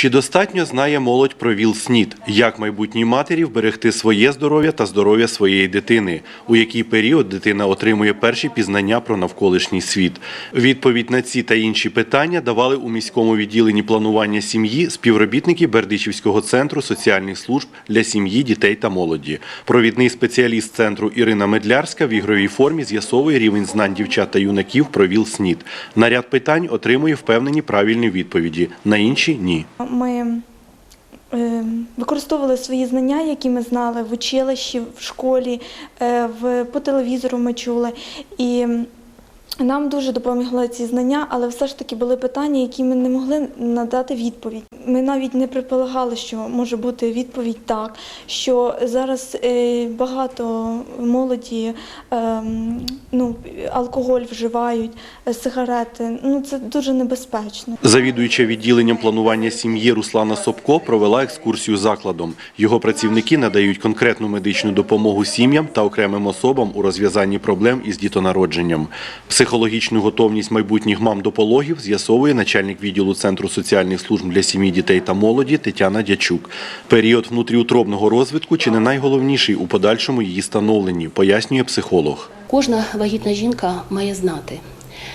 Чи достатньо знає молодь про ВІЛ-СНІД? Як майбутній матері вберегти своє здоров'я та здоров'я своєї дитини? У який період дитина отримує перші пізнання про навколишній світ? Відповідь на ці та інші питання давали у міському відділенні планування сім'ї співробітники Бердичівського центру соціальних служб для сім'ї, дітей та молоді. Провідний спеціаліст центру Ірина Медлярська в ігровій формі з'ясовує рівень знань дівчат та юнаків про ВІЛ-СНІД. На ряд питань отримує впевнені правильні відповіді, на інші ні. Ми е, використовували свої знання, які ми знали в училищі, в школі, е, по телевізору ми чули. І нам дуже допомогли ці знання, але все ж таки були питання, які ми не могли надати відповідь. Ми навіть не предполагали, що може бути відповідь так, що зараз е, багато молоді е, ну, алкоголь вживають, е, сигарети. Ну це дуже небезпечно. Завідуюча відділенням планування сім'ї Руслана Собко провела екскурсію закладом. Його працівники надають конкретну медичну допомогу сім'ям та окремим особам у розв'язанні проблем із дітонародженням. Психологічну готовність майбутніх мам до пологів з'ясовує начальник відділу Центру соціальних служб для сім'ї, дітей та молоді Тетяна Дячук. Період внутріутробного розвитку чи не найголовніший у подальшому її становленні, пояснює психолог. Кожна вагітна жінка має знати,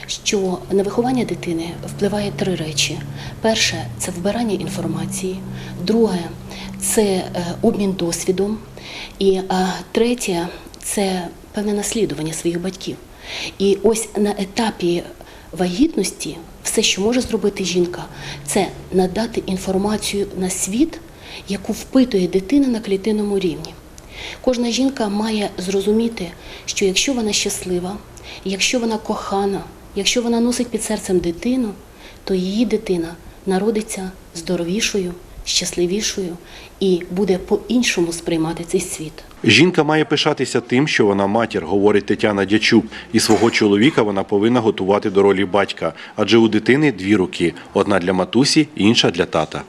що на виховання дитини впливає три речі: перше це вбирання інформації, друге це е, обмін досвідом, і е, третє це певне наслідування своїх батьків. І ось на етапі вагітності все, що може зробити жінка, це надати інформацію на світ, яку впитує дитина на клітинному рівні. Кожна жінка має зрозуміти, що якщо вона щаслива, якщо вона кохана, якщо вона носить під серцем дитину, то її дитина народиться здоровішою, щасливішою і буде по-іншому сприймати цей світ. Жінка має пишатися тим, що вона матір, говорить Тетяна Дячук. І свого чоловіка вона повинна готувати до ролі батька, адже у дитини дві руки: одна для матусі, інша для тата.